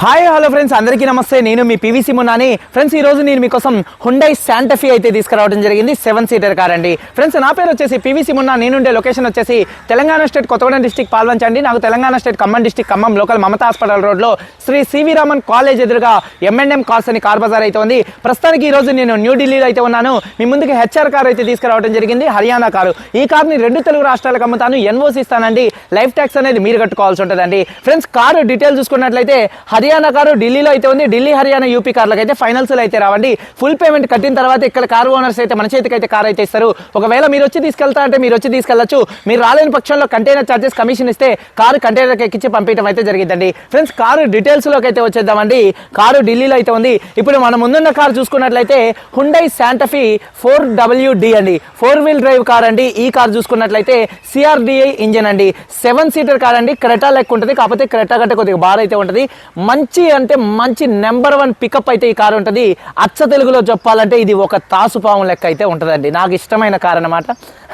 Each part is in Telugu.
హాయ్ హలో ఫ్రెండ్స్ అందరికీ నమస్తే. నేను మీ పీవీసీ మున్నాని ఫ్రెండ్స్ ఈ రోజు నేను మీకోసం హుండై శాంటఫీ అయితే తీసుకురావడం జరిగింది. సెవెన్ సీటర్ కార్ అండి. ఫ్రెండ్స్ నా పేరు వచ్చేసి పీవీసీ మున్నా నేనుండే లొకేషన్ వచ్చేసి తెలంగాణ స్టేట్ కొత్తగూడెం డిస్టిక్ పాల్వంచండి. నాకు Telangana state Khammam district Khammam local Mamata hospital రోడ్లో శ్రీ సివి రామన్ కాలేజ్ ఎదురుగా M&M ఎంఎన్ఎం కార్స్ అని కార్ బజార్ అయితే ఉంది. ప్రస్తుతానికి ఈ రోజు నేను న్యూఢిల్లీలో అయితే ఉన్నాను. మీ ముందుకు హెచ్ఆర్ కార్ అయితే తీసుకురావడం జరిగింది. హర్యానా కారు ఈ కార్ని రెండు తెలుగు రాష్ట్రాలకు అమ్ముతాను. ఎన్ఓసి ఇస్తానండి లైఫ్ ట్యాక్స్ అనేది మీరు కట్టుకోవాల్సి ఉంటుందండి. ఫ్రెండ్స్ కారు డీటెయిల్ చూసుకున్నట్లయితే హర్యానా కారు ఢిల్లీలో అయితే ఉంది. ఢిల్లీ హర్యానా యూపీ కార్లకు అయితే ఫైనల్స్ అయితే రావండి. ఫుల్ పేమెంట్ కట్టిన తర్వాత ఇక్కడ కారు ఓనర్స్ అయితే మన చేతికి అయితే కార్ అయితే ఇస్తారు. ఒకవేళ మీరు వచ్చి తీసుకెళ్తా అంటే మీరు వచ్చి తీసుకెళ్ళొచ్చు మీరు రాలేని పక్షంలో కంటైనర్ చార్జెస్ కమిషన్ ఇస్తే కారు కంటైనర్కి ఎక్కించి పంపించడం అయితే జరిగిందండి ఫ్రెండ్స్ కారు డీటెయిల్స్లోకి అయితే వచ్చేద్దామండి. కారు ఢిల్లీలో అయితే ఉంది. ఇప్పుడు మన ముందున్న కారు చూసుకున్నట్లయితే Hyundai Santa Fe four D అండి. ఫోర్ వీల్ డ్రైవ్ కార్ అండి. ఈ కార్ చూసుకున్నట్లయితే సిఆర్డిఐ ఇంజన్ అండి. సెవెన్ సీటర్ కార్ అండి. క్రెటా లెక్క ఉంటుంది. కాకపోతే క్రెటా కంటే కొద్దిగా బార్ అయితే ఉంటుంది. మంచి మంచి అంటే మంచి నెంబర్ వన్ పికప్ అయితే ఈ కారు ఉంటుంది. అచ్చ తెలుగులో చెప్పాలంటే ఇది ఒక తాసుపాము లెక్క అయితే ఉంటుందండి. నాకు ఇష్టమైన కార్ అనమాట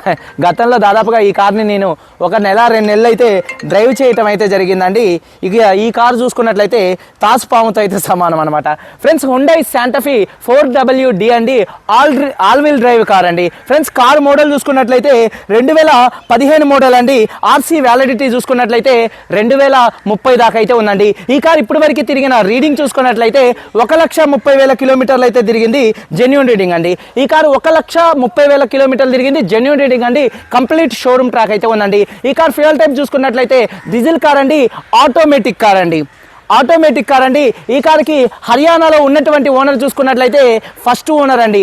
గతంలో దాదాపుగా ఈ కార్ని నేను ఒక నెల రెండు నెలలు అయితే డ్రైవ్ చేయటం అయితే జరిగిందండి. ఇక ఈ కారు చూసుకున్నట్లయితే తాసుపాముతో అయితే సమానం అనమాట friends Hyundai Santa Fe four W D అండి all all wheel drive car అండి. ఫ్రెండ్స్ కార్ మోడల్ చూసుకున్నట్లయితే రెండు వేల పదిహేను మోడల్ అండి. ఆర్సీ వ్యాలిడిటీ చూసుకున్నట్లయితే రెండు వేల ముప్పై దాకా అయితే ఉందండి. ఈ కార్ ఇప్పుడు వరకు తిరిగిన రీడింగ్ చూసుకున్నట్లయితే ఒక లక్ష ముప్పై వేల కిలోమీటర్లు అయితే తిరిగింది జెన్యున్ రీడింగ్ అండి. ఈ కారు ఒక లక్ష ముప్పై వేల కిలోమీటర్లు తిరిగింది జెన్యున్ రీడింగ్ అండి. కంప్లీట్ షోరూమ్ ట్రాక్ అయితే ఉందండి. ఈ కార్ ఫ్యూయల్ టైప్ చూసుకున్నట్లయితే డీజిల్ కార్ అండి ఆటోమేటిక్ కార్ అండి ఆటోమేటిక్ కార్ అండి. ఈ కార్కి హర్యానాలో ఉన్నటువంటి ఓనర్ చూసుకున్నట్లయితే ఫస్ట్ ఓనర్ అండి.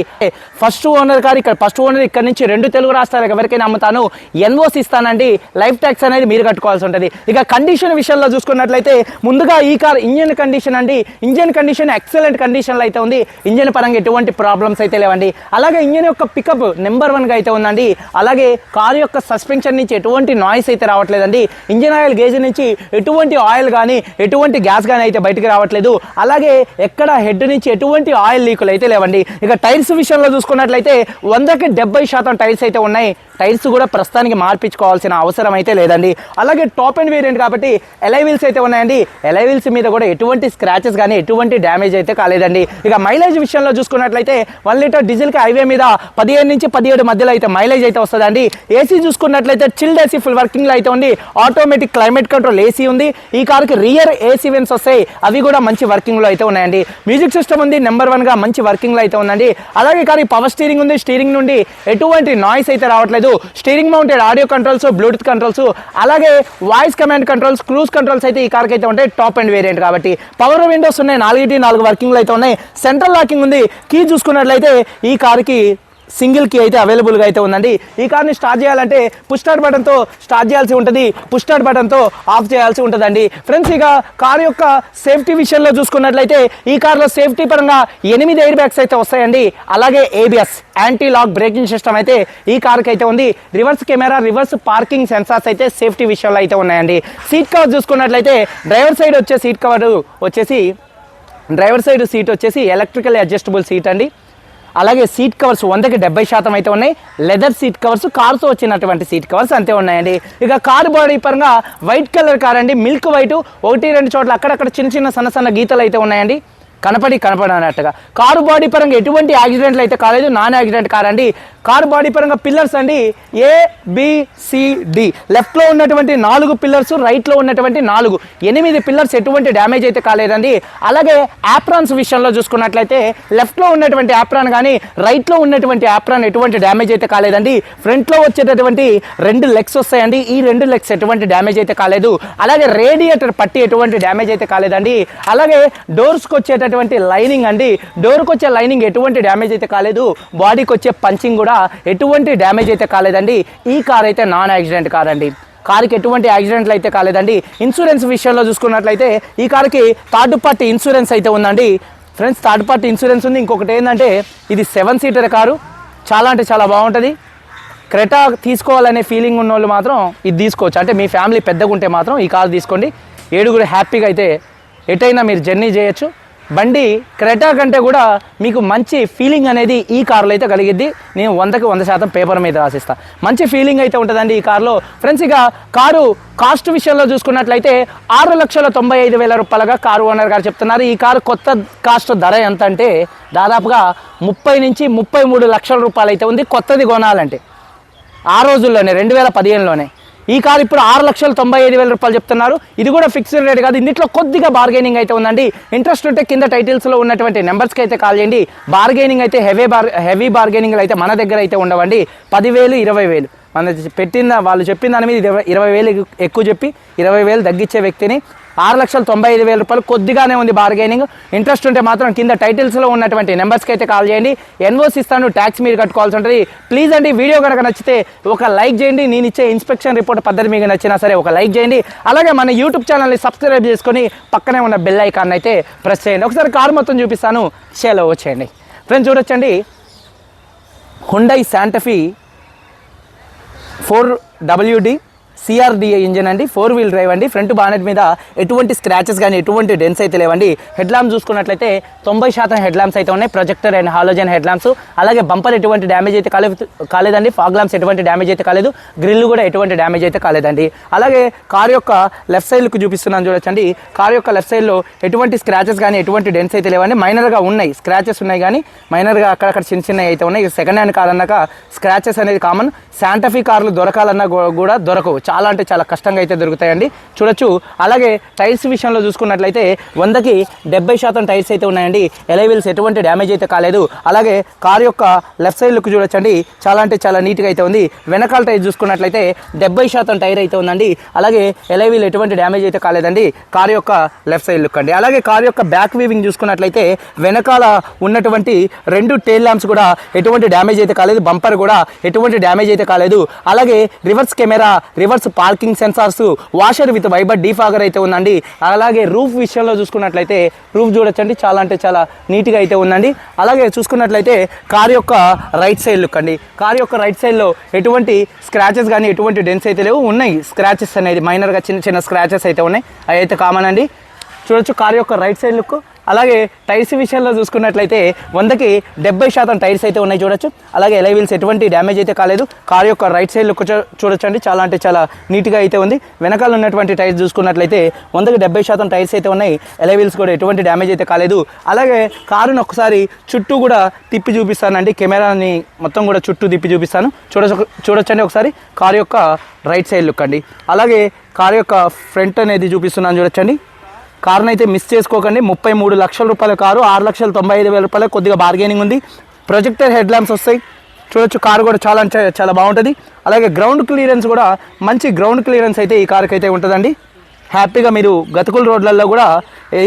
ఫస్ట్ ఓనర్ కార్ ఇక్కడ ఫస్ట్ ఓనర్ ఇక్కడ నుంచి రెండు తెలుగు రాష్ట్రాలకు ఎవరికైనా అమ్ముతాను. ఎన్ఓసి ఇస్తానండి. లైఫ్ ట్యాక్స్ అనేది మీరు కట్టుకోవాల్సి ఉంటుంది. ఇక కండిషన్ విషయంలో చూసుకున్నట్లయితే ముందుగా ఈ కార్ ఇంజన్ కండిషన్ అండి. ఇంజన్ కండిషన్ ఎక్సలెంట్ కండిషన్లో అయితే ఉంది. ఇంజన్ పరంగా ఎటువంటి ప్రాబ్లమ్స్ అయితే లేవండి. అలాగే ఇంజన్ యొక్క పికప్ నెంబర్ వన్గా అయితే ఉందండి. అలాగే కారు యొక్క సస్పెన్షన్ నుంచి ఎటువంటి నాయిస్ అయితే రావట్లేదండి. ఇంజన్ ఆయిల్ గేజ్ నుంచి ఎటువంటి ఆయిల్ కానీ ఎటువంటి గ్యాస్ కానీ అయితే బయటకు రావట్లేదు. అలాగే ఎక్కడ హెడ్ నుంచి ఎటువంటి ఆయిల్ లీకులు అయితే లేవండి. ఇక టైర్స్ విషయంలో చూసుకున్నట్లయితే వందకి డెబ్బై శాతం టైర్స్ అయితే ఉన్నాయి. టైర్స్ కూడా ప్రస్తుతానికి మార్పించుకోవాల్సిన అవసరం అయితే లేదండి. అలాగే టాప్ అండ్ వేరియంట్ కాబట్టి ఎలైవిల్స్ అయితే ఉన్నాయండి. ఎలైవిల్స్ మీద కూడా ఎటువంటి స్క్రాచెస్ కానీ ఎటువంటి డ్యామేజ్ అయితే కాలేదండి. ఇక మైలేజ్ విషయంలో చూసుకున్నట్లయితే వన్ లీటర్ డీజిల్కి హైవే మీద పదిహేను నుంచి పదిహేడు మధ్యలో అయితే మైలేజ్ అయితే వస్తుందండి. ఏసీ చూసుకున్నట్లయితే చిల్డ్ ఏసీ ఫుల్ వర్కింగ్లో అయితే ఉంది. ఆటోమేటిక్ క్లైమేట్ కంట్రోల్ ఏసీ ఉంది. ఈ కార్కి రియర్ ఏసీ వెన్స్ వస్తాయి అవి కూడా మంచి వర్కింగ్లో అయితే ఉన్నాయండి. మ్యూజిక్ సిస్టమ్ ఉంది నెంబర్ వన్గా మంచి వర్కింగ్లో అయితే ఉందండి. అలాగే కానీ పవర్ స్టీరింగ్ ఉంది స్టీరింగ్ నుండి ఎటువంటి నాయిస్ అయితే రావట్లేదు. Steering mounted audio controls bluetooth controls అలాగే voice command controls cruise controls అయితే ఈ కార్కి అయితే ఉంటాయి. టాప్ అండ్ వేరియంట్ కాబట్టి పవర్ విండోస్ ఉన్నాయి నాలుగిటి నాలుగు వర్కింగ్లు అయితే ఉన్నాయి. సెంట్రల్ లాకింగ్ ఉంది. కీ చూసుకున్నట్లయితే ఈ కార్కి సింగిల్ కీ అయితే అవైలబుల్గా అయితే ఉందండి. ఈ కార్ని స్టార్ట్ చేయాలంటే పుష్ స్టార్ట్ బటన్తో స్టార్ట్ చేయాల్సి ఉంటుంది. పుష్ స్టార్ట్ బటన్తో ఆఫ్ చేయాల్సి ఉంటుందండి. ఫ్రెండ్స్ ఇక కార్ యొక్క సేఫ్టీ విషయంలో చూసుకున్నట్లయితే ఈ కార్లో సేఫ్టీ పరంగా ఎనిమిది ఎయిర్ బ్యాగ్స్ అయితే వస్తాయండి. అలాగే ABS anti lock braking system అయితే ఈ కార్కి అయితే ఉంది. Reverse camera reverse parking sensors అయితే సేఫ్టీ విషయంలో అయితే ఉన్నాయండి. సీట్ కవర్ చూసుకున్నట్లయితే డ్రైవర్ సైడ్ వచ్చే సీట్ కవర్ వచ్చేసి డ్రైవర్ సైడ్ సీట్ వచ్చేసి ఎలక్ట్రికల్ అడ్జస్టబుల్ సీట్ అండి. అలాగే సీట్ కవర్స్ వందకి డెబ్బై శాతం అయితే ఉన్నాయి. లెదర్ సీట్ కవర్స్ కార్తో వచ్చినటువంటి సీట్ కవర్స్ అంతే ఉన్నాయండి. ఇక కార్ బాడీ పరంగా వైట్ కలర్ కార్ అండి. మిల్క్ వైట్ ఒకటి రెండు చోట్ల అక్కడక్కడ చిన్న చిన్న సన్న సన్న గీతలు అయితే ఉన్నాయండి. కనపడి కనపడనట్టుగా. కారు బాడీ పరంగా ఎటువంటి యాక్సిడెంట్లు అయితే కాలేదు నాన్ యాక్సిడెంట్ కార్ అండి. కారు బాడీ పరంగా పిల్లర్స్ అండి ఏ బిసిడి లెఫ్ట్లో ఉన్నటువంటి నాలుగు పిల్లర్స్ రైట్లో ఉన్నటువంటి నాలుగు. ఎనిమిది పిల్లర్స్ ఎటువంటి డ్యామేజ్ అయితే కాలేదండి. అలాగే యాప్రాన్స్ విషయంలో చూసుకున్నట్లయితే లెఫ్ట్లో ఉన్నటువంటి యాప్రాన్ కానీ రైట్లో ఉన్నటువంటి యాప్రాన్ ఎటువంటి డ్యామేజ్ అయితే కాలేదండి. ఫ్రంట్లో వచ్చేటటువంటి రెండు లెగ్స్ వస్తాయండి. ఈ రెండు లెగ్స్ ఎటువంటి డ్యామేజ్ అయితే కాలేదు. అలాగే రేడియేటర్ పట్టి ఎటువంటి డ్యామేజ్ అయితే కాలేదండి. అలాగే డోర్స్కి వచ్చేటటువంటి లైనింగ్ అండి. డోర్కి వచ్చే లైనింగ్ ఎటువంటి డ్యామేజ్ అయితే కాలేదు. బాడీకి వచ్చే పంచింగ్ కూడా ఎటువంటి డ్యామేజ్ అయితే కాలేదండి. ఈ కార్ అయితే నాన్ యాక్సిడెంట్ కార్ అండి. కారుకి ఎటువంటి యాక్సిడెంట్లు అయితే కాలేదండి. ఇన్సూరెన్స్ విషయంలో చూసుకున్నట్లయితే ఈ కారుకి థర్డ్ పార్టీ ఇన్సూరెన్స్ అయితే ఉందండి. ఫ్రెండ్స్ థర్డ్ పార్టీ ఇన్సూరెన్స్ ఉంది. ఇంకొకటి ఏంటంటే ఇది సెవెన్ సీటర్ కారు. చాలా అంటే చాలా బాగుంటుంది. క్రెటా తీసుకోవాలనే ఫీలింగ్ ఉన్న వాళ్ళు మాత్రం ఇది తీసుకోవచ్చు. అంటే మీ ఫ్యామిలీ పెద్దగా ఉంటే మాత్రం ఈ కారు తీసుకోండి. ఏడుగురు హ్యాపీగా అయితే ఎటైనా మీరు జర్నీ చేయొచ్చు. బండి క్రెటా కంటే కూడా మీకు మంచి ఫీలింగ్ అనేది ఈ కార్లో అయితే కలిగిద్ది. నేను వందకి వంద శాతం పేపర్ మీద రాసిస్తా. మంచి ఫీలింగ్ అయితే ఉంటుందండి ఈ కార్లో. ఫ్రెండ్స్ ఇక కారు కాస్ట్ విషయంలో చూసుకున్నట్లయితే ఆరు లక్షల తొంభై ఐదు వేల రూపాయలుగా కారు ఓనర్ గారు చెప్తున్నారు. ఈ కారు కొత్త కాస్ట్ ధర ఎంత అంటే దాదాపుగా ముప్పై నుంచి ముప్పై మూడు లక్షల రూపాయలు అయితే ఉంది. కొత్తది కొనాలంటే. ఆ రోజుల్లోనే రెండు వేల పదిహేనులోనే. ఈ కారు ఇప్పుడు ఆరు లక్షల తొంభై ఐదు వేల రూపాయలు చెప్తున్నారు. ఇది కూడా ఫిక్స్డ్ రేట్ కాదు. ఇందులో కొద్దిగా బార్గెనింగ్ అయితే ఉందండి. ఇంట్రెస్ట్ ఉంటే కింద టైటిల్స్లో ఉన్నటువంటి నెంబర్స్కి అయితే కాల్ చేయండి. బార్గెనింగ్ అయితే హెవీ బార్ హెవీ బార్గెనింగ్ అయితే మన దగ్గర అయితే ఉండవండి. పదివేలు ఇరవై వేలు. మన పెట్టిన వాళ్ళు చెప్పిన దాని మీద ఇరవై ఇరవై వేలు ఎక్కువ చెప్పి ఇరవై వేలు తగ్గించే వ్యక్తిని ఆరు లక్షల తొంభై ఐదు వేల రూపాయలు కొద్దిగానే ఉంది బార్గెనింగ్. ఇంట్రెస్ట్ ఉంటే మాత్రం కింద టైటిల్స్లో ఉన్నటువంటి నెంబర్స్కి అయితే కాల్ చేయండి. ఎన్ఓసి ఇస్తాను ట్యాక్స్ మీరు కట్టుకోవాల్సి ఉంటుంది. ప్లీజ్ అండి వీడియో కనుక నచ్చితే ఒక లైక్ చేయండి. నేను ఇచ్చే ఇన్స్పెక్షన్ రిపోర్ట్ పద్ధతి మీకు నచ్చినా సరే ఒక లైక్ చేయండి. అలాగే మన యూట్యూబ్ ఛానల్ని సబ్స్క్రైబ్ చేసుకొని పక్కనే ఉన్న బెల్ ఐకాన్ అయితే ప్రెస్ చేయండి. ఒకసారి కారు మొత్తం చూపిస్తాను. షేలో వచ్చేయండి. ఫ్రెండ్స్ చూడొచ్చండి. Hyundai Santa Fe four WD CRDA engine అండి ఫోర్ వీల్ డ్రైవ్ అండి. ఫ్రంట్ బానెట్ మీద ఎటువంటి స్క్రాచెస్ కానీ ఎటువంటి డెన్స్ అయితే లేవండి. హెడ్ ల్యాంప్ చూసుకున్నట్లయితే తొంభై శాతం హెడ్ ల్యాంప్స్ అయితే ఉన్నాయి. Projector and halogen head lamps అలాగే బంపర్ ఎటువంటి డ్యామేజ్ అయితే కాలేదు కాలేదండి. ఫాగ్ ల్యాంప్స్ ఎటువంటి డ్యామేజ్ అయితే కాలేదు. గ్రిల్ కూడా ఎటువంటి డ్యామేజ్ అయితే కాలేదండి. అలాగే కార్ యొక్క లెఫ్ట్ సైడ్కు చూపిస్తున్నాను చూడొచ్చండి. కార్ యొక్క లెఫ్ట్ సైడ్లో ఎటువంటి స్క్రాచెస్ కానీ ఎటువంటి డెన్స్ అయితే లేవండి. మైనర్గా ఉన్నాయి. స్క్రాచెస్ ఉన్నాయి కానీ మైనర్గా అక్కడక్కడ చిన్న చిన్నవి అయితే ఉన్నాయి. సెకండ్ హ్యాండ్ కార్ అన్నాక స్క్రాచెస్ అనేది కామన్ శాంటఫీ కార్లు దొరకాలన్నా కూడా దొరకవు. చాలా అంటే చాలా కష్టంగా అయితే దొరుకుతాయండి. చూడొచ్చు. అలాగే టైర్స్ విషయంలో చూసుకున్నట్లయితే వందకి డెబ్బై శాతం టైర్స్ అయితే ఉన్నాయండి. ఎలైవిల్స్ ఎటువంటి డ్యామేజ్ అయితే కాలేదు. అలాగే కార్ యొక్క లెఫ్ట్ సైడ్ లుక్ చూడొచ్చండి. చాలా అంటే చాలా నీట్గా అయితే ఉంది. వెనకాల టైర్ చూసుకున్నట్లయితే డెబ్బై శాతం టైర్ అయితే ఉందండి. అలాగే ఎలైవిల్ ఎటువంటి డ్యామేజ్ అయితే కాలేదండి. కార్ యొక్క లెఫ్ట్ సైడ్ లుక్ అండి. అలాగే కార్ యొక్క బ్యాక్ వీవింగ్ చూసుకున్నట్లయితే వెనకాల ఉన్నటువంటి రెండు టైల్ ల్యాంప్స్ కూడా ఎటువంటి డ్యామేజ్ అయితే కాలేదు. బంపర్ కూడా ఎటువంటి డ్యామేజ్ అయితే కాలేదు. అలాగే reverse camera reverse parking sensors washer with wiper defogger అయితే ఉందండి. అలాగే రూఫ్ విషయంలో చూసుకున్నట్లయితే రూఫ్ చూడొచ్చండి. చాలా అంటే చాలా నీట్గా అయితే ఉందండి. అలాగే చూసుకున్నట్లయితే కార్ యొక్క రైట్ సైడ్ లుక్ అండి. కార్ యొక్క రైట్ సైడ్లో ఎటువంటి స్క్రాచెస్ కానీ ఎటువంటి డెన్స్ అయితే లేవు. ఉన్నాయి. స్క్రాచెస్ అనేది మైనర్గా చిన్న చిన్న స్క్రాచెస్ అయితే ఉన్నాయి. అవి అయితే కామన్ అండి. చూడొచ్చు కార్ యొక్క రైట్ సైడ్ లుక్ అలాగే టైర్స్ విషయంలో చూసుకున్నట్లయితే వందకి డెబ్బై శాతం టైర్స్ అయితే ఉన్నాయి చూడొచ్చు. అలాగే ఎలైవిల్స్ ఎటువంటి డ్యామేజ్ అయితే కాలేదు. కార్ యొక్క రైట్ సైడ్ లుక్ చూ- చూడొచ్చండి. చాలా అంటే చాలా నీట్గా అయితే ఉంది. వెనకాల ఉన్నటువంటి టైర్స్ చూసుకున్నట్లయితే వందకి డెబ్బై శాతం టైర్స్ అయితే ఉన్నాయి. ఎలైవిల్స్ కూడా ఎటువంటి డ్యామేజ్ అయితే కాలేదు. అలాగే కారును ఒకసారి చుట్టూ కూడా తిప్పి చూపిస్తానండి. కెమెరాని మొత్తం కూడా చుట్టూ తిప్పి చూపిస్తాను. చూడొచ్చు చూడొచ్చండి ఒకసారి. కారు యొక్క రైట్ సైడ్ లుక్ అండి. అలాగే కార్ యొక్క ఫ్రంట్ అనేది చూపిస్తున్నాను చూడొచ్చండి. కారుని అయితే మిస్ చేసుకోకండి. ముప్పై మూడు లక్షల రూపాయల కారు ఆరు లక్షల తొంభై ఐదు వేల రూపాయలు కొద్దిగా బార్గెనింగ్ ఉంది. ప్రొజెక్టర్ హెడ్ ల్యాంప్స్ వస్తాయి. చూడొచ్చు కారు కూడా చాలా చాలా బాగుంటుంది. అలాగే గ్రౌండ్ క్లియరెన్స్ కూడా మంచి గ్రౌండ్ క్లియరెన్స్ అయితే ఈ కారుకి అయితే ఉంటుందండి హ్యాపీగా మీరు గతుకుల రోడ్లలో కూడా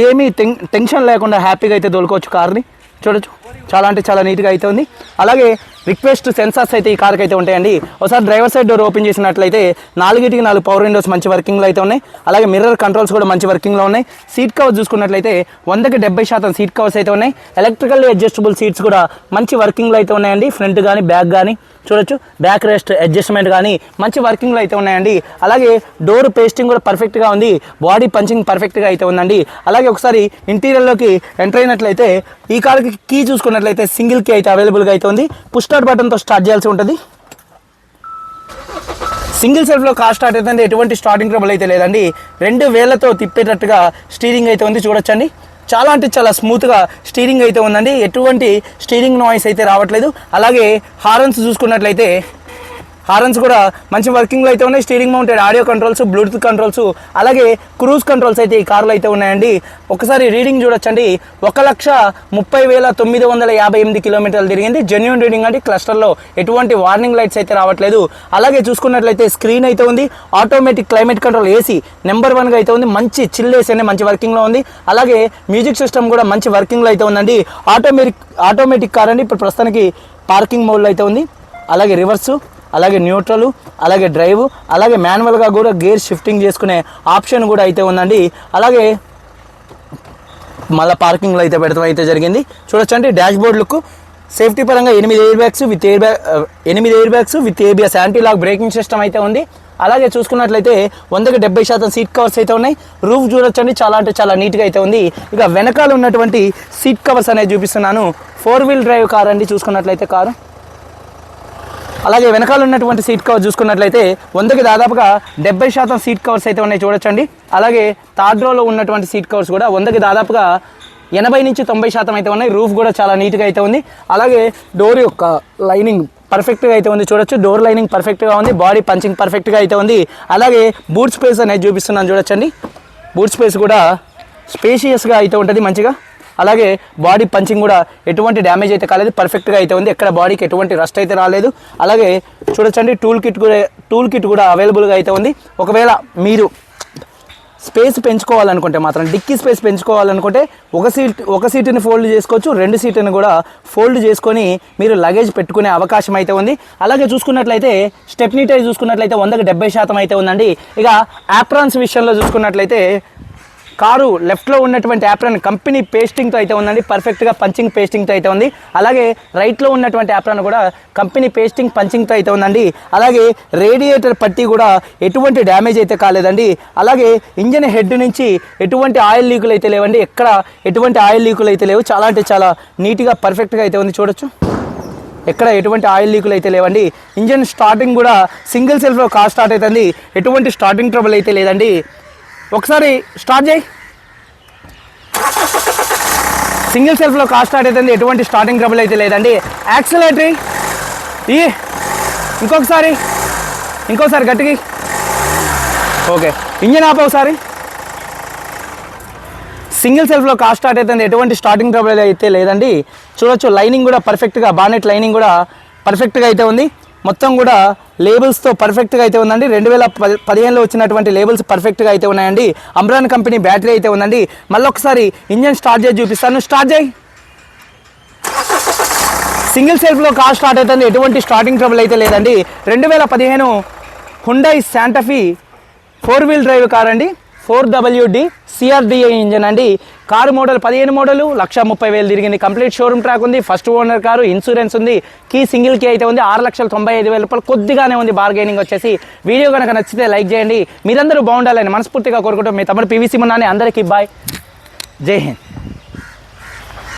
ఏమీ టెన్ టెన్షన్ లేకుండా హ్యాపీగా అయితే దొలుకోవచ్చు కార్ని. చూడొచ్చు చాలా అంటే చాలా నీట్గా అయితే ఉంది. అలాగే రిక్వెస్ట్ సెన్సార్స్ అయితే ఈ కార్కి అయితే ఉంటాయండి. ఒకసారి డ్రైవర్ సైడ్ డోర్ ఓపెన్ చేసినట్లయితే నాలుగిటికి నాలుగు పవర్ విండోస్ మంచి వర్కింగ్లో అయితే ఉన్నాయి. అలాగే మిర్రర్ కంట్రోల్స్ కూడా మంచి వర్కింగ్లో ఉన్నాయి. సీట్ కవర్స్ చూసుకున్నట్లయితే వందకి డెబ్బై శాతం సీట్ కవర్స్ అయితే ఉన్నాయి. ఎలక్ట్రికల్ అడ్జస్టబుల్ సీట్స్ కూడా మంచి వర్కింగ్లో అయితే ఉన్నాయండి. ఫ్రంట్ కానీ బ్యాక్ కానీ చూడొచ్చు. బ్యాక్ రెస్ట్ అడ్జస్ట్మెంట్ కానీ మంచి వర్కింగ్లో అయితే ఉన్నాయండి. అలాగే డోర్ పేస్టింగ్ కూడా పర్ఫెక్ట్గా ఉంది. బాడీ పంచింగ్ పర్ఫెక్ట్గా అయితే ఉందండి. అలాగే ఒకసారి ఇంటీరియర్లోకి ఎంటర్ అయినట్లయితే ఈ కార్కి కీ చూసుకున్నట్లయితే సింగిల్ కీ అయితే అవైలబుల్గా అయితే ఉంది. పుష్ స్టార్ట్ బటన్తో స్టార్ట్ చేయాల్సి ఉంటుంది. సింగిల్ సెల్ఫ్లో కార్ స్టార్ట్ అయితే ఎటువంటి స్టార్టింగ్ ట్రబుల్ అయితే లేదండి. రెండు వేలతో తిప్పేటట్టుగా స్టీరింగ్ అయితే ఉంది. చూడొచ్చండి. చాలా అంటే చాలా స్మూత్గా స్టీరింగ్ అయితే ఉందండి. ఎటువంటి స్టీరింగ్ నాయిస్ అయితే రావట్లేదు. అలాగే హారన్స్ చూసుకున్నట్లయితే హారన్స్ కూడా మంచి వర్కింగ్లో అయితే ఉన్నాయి. Steering mounted audio controls bluetooth controls అలాగే క్రూజ్ కంట్రోల్స్ అయితే ఈ కార్లో అయితే ఉన్నాయండి. ఒకసారి రీడింగ్ చూడొచ్చండి. ఒక లక్ష ముప్పై వేల తొమ్మిది వందల యాభై ఎనిమిది కిలోమీటర్లు తిరిగింది. జెన్యున్ రీడింగ్ అండి క్లస్టర్లో ఎటువంటి వార్నింగ్ లైట్స్ అయితే రావట్లేదు. అలాగే చూసుకున్నట్లయితే స్క్రీన్ అయితే ఉంది. Automatic climate control AC number వన్గా అయితే ఉంది. మంచి చిల్ ఏసీ మంచి వర్కింగ్లో ఉంది. అలాగే మ్యూజిక్ సిస్టమ్ కూడా మంచి వర్కింగ్లో అయితే ఉందండి. ఆటోమేటిక్ ఆటోమేటిక్ కార్ అండి. ఇప్పుడు ప్రస్తుతానికి పార్కింగ్ మోడ్లో అయితే ఉంది. అలాగే రివర్సు అలాగే న్యూట్రల్ అలాగే డ్రైవ్ అలాగే మాన్యువల్గా కూడా గేర్ షిఫ్టింగ్ చేసుకునే ఆప్షన్ కూడా అయితే ఉందండి. అలాగే మళ్ళీ పార్కింగ్లో అయితే పెడతాం అయితే జరిగింది. చూడొచ్చండి డాష్ బోర్డ్ లుక్. సేఫ్టీ పరంగా ఎనిమిది air bags with air bag ఎనిమిది air bags with ABS anti lock braking system అయితే ఉంది. అలాగే చూసుకున్నట్లయితే వందకి డెబ్బై శాతం సీట్ కవర్స్ అయితే ఉన్నాయి. రూఫ్ చూడొచ్చండి చాలా అంటే చాలా నీట్గా అయితే ఉంది. ఇక వెనకాల ఉన్నటువంటి సీట్ కవర్స్ అనేది చూపిస్తున్నాను. ఫోర్ వీల్ డ్రైవ్ కార్ అండి చూసుకున్నట్లయితే కారు. అలాగే వెనకాల ఉన్నటువంటి సీట్ కవర్ చూసుకున్నట్లయితే వందకి దాదాపుగా డెబ్బై శాతం సీట్ కవర్స్ అయితే ఉన్నాయి చూడొచ్చండి. అలాగే థర్డ్ రోలో ఉన్నటువంటి సీట్ కవర్స్ కూడా వందకి దాదాపుగా ఎనభై నుంచి తొంభై శాతం అయితే ఉన్నాయి. రూఫ్ కూడా చాలా నీట్గా అయితే ఉంది. అలాగే డోర్ యొక్క లైనింగ్ పర్ఫెక్ట్గా అయితే ఉంది చూడొచ్చు. డోర్ లైనింగ్ పర్ఫెక్ట్గా ఉంది. బాడీ పంచింగ్ పర్ఫెక్ట్గా అయితే ఉంది. అలాగే బూట్ స్పేస్ అనేది చూపిస్తున్నాను చూడొచ్చండి. బూట్ స్పేస్ కూడా స్పేషియస్గా అయితే ఉంటుంది మంచిగా. అలాగే బాడీ పంచింగ్ కూడా ఎటువంటి డ్యామేజ్ అయితే కాలేదు పర్ఫెక్ట్గా అయితే ఉంది. ఎక్కడ బాడీకి ఎటువంటి రస్ట్ అయితే రాలేదు. అలాగే చూడొచ్చండి టూల్ కిట్ కూడా టూల్ కిట్ కూడా అవైలబుల్గా అయితే ఉంది. ఒకవేళ మీరు స్పేస్ పెంచుకోవాలనుకుంటే మాత్రం డిక్కీ స్పేస్ పెంచుకోవాలనుకుంటే ఒక సీట్ ఒక సీటుని ఫోల్డ్ చేసుకోవచ్చు రెండు సీటుని కూడా ఫోల్డ్ చేసుకొని మీరు లగేజ్ పెట్టుకునే అవకాశం అయితే ఉంది. అలాగే చూసుకున్నట్లయితే స్టెప్నీ టైర్ చూసుకున్నట్లయితే వందకు డెబ్బై శాతం అయితే ఉందండి. ఇక యాప్రాన్స్ విషయంలో చూసుకున్నట్లయితే కారు లెఫ్ట్లో ఉన్నటువంటి యాప్రాన్ కంపెనీ పేస్టింగ్తో అయితే ఉందండి. పర్ఫెక్ట్గా పంచింగ్ పేస్టింగ్తో అయితే ఉంది. అలాగే రైట్లో ఉన్నటువంటి యాప్రాన్ కూడా కంపెనీ పేస్టింగ్ పంచింగ్తో అయితే ఉందండి. అలాగే రేడియేటర్ పట్టి కూడా ఎటువంటి డ్యామేజ్ అయితే కాలేదండి. అలాగే ఇంజన్ హెడ్ నుంచి ఎటువంటి ఆయిల్ లీకులు అయితే లేవండి. ఎక్కడ ఎటువంటి ఆయిల్ లీకులు అయితే లేవు. చాలా అంటే చాలా నీట్గా పర్ఫెక్ట్గా అయితే ఉంది చూడొచ్చు. ఎక్కడ ఎటువంటి ఆయిల్ లీకులు అయితే లేవండి. ఇంజన్ స్టార్టింగ్ కూడా సింగిల్ సెల్ఫ్లో కార్ స్టార్ట్ అవుతుంది. ఎటువంటి స్టార్టింగ్ ట్రబుల్ అయితే లేదండి. ఒకసారి స్టార్ట్ చేయి. సింగిల్ సెల్ఫ్లో కార్ స్టార్ట్ అవుతుంది. ఎటువంటి స్టార్టింగ్ ట్రబుల్ అయితే లేదండి. యాక్సిలేటరీ ఈ. ఇంకొకసారి. ఇంకోసారి గట్టికి. ఓకే. ఇంజన్ ఆప ఒకసారి. సింగిల్ సెల్ఫ్లో కార్ స్టార్ట్ అవుతుంది. ఎటువంటి స్టార్టింగ్ ట్రబుల్ అయితే లేదండి. చూడొచ్చు లైనింగ్ కూడా పర్ఫెక్ట్గా బానెట్ లైనింగ్ కూడా పర్ఫెక్ట్గా అయితే ఉంది. మొత్తం కూడా లేబుల్స్తో పర్ఫెక్ట్గా అయితే ఉందండి. రెండు వేల పది పదిహేనులో వచ్చినటువంటి లేబుల్స్ పర్ఫెక్ట్గా అయితే ఉన్నాయండి. అమ్రాన్ కంపెనీ బ్యాటరీ అయితే ఉందండి. మళ్ళీ ఒకసారి ఇంజన్ స్టార్ట్ చేసి చూపిస్తాను. స్టార్ట్ చేయి. సింగిల్ సెల్ఫ్లో కార్ స్టార్ట్ అవుతుంది. ఎటువంటి స్టార్టింగ్ ట్రబుల్ అయితే లేదండి. రెండు వేల పదిహేను Hyundai Santa Fe four wheel drive car అండి. ఫోర్ డబ్ల్యూడి సిఆర్డిఏ ఇంజన్ అండి. కారు మోడల్ పదిహేను మోడలు లక్ష ముప్పై వేలు తిరిగింది. కంప్లీట్ షోరూమ్ ట్రాక్ ఉంది ఫస్ట్ ఓనర్ కారు ఇన్సూరెన్స్ ఉంది కీ సింగిల్ కీ అయితే ఉంది ఆరు లక్షల తొంభై ఐదు వేల రూపాయలు కొద్దిగానే ఉంది బార్గెనింగ్ వచ్చేసి. వీడియో కనుక నచ్చితే లైక్ చేయండి. మీరందరూ బాగుండాలని మనస్ఫూర్తిగా కోరుకుంటాం మీ తమ్ముడు పివిసి మున్నాని అందరికీ బాయ్ జై హింద్.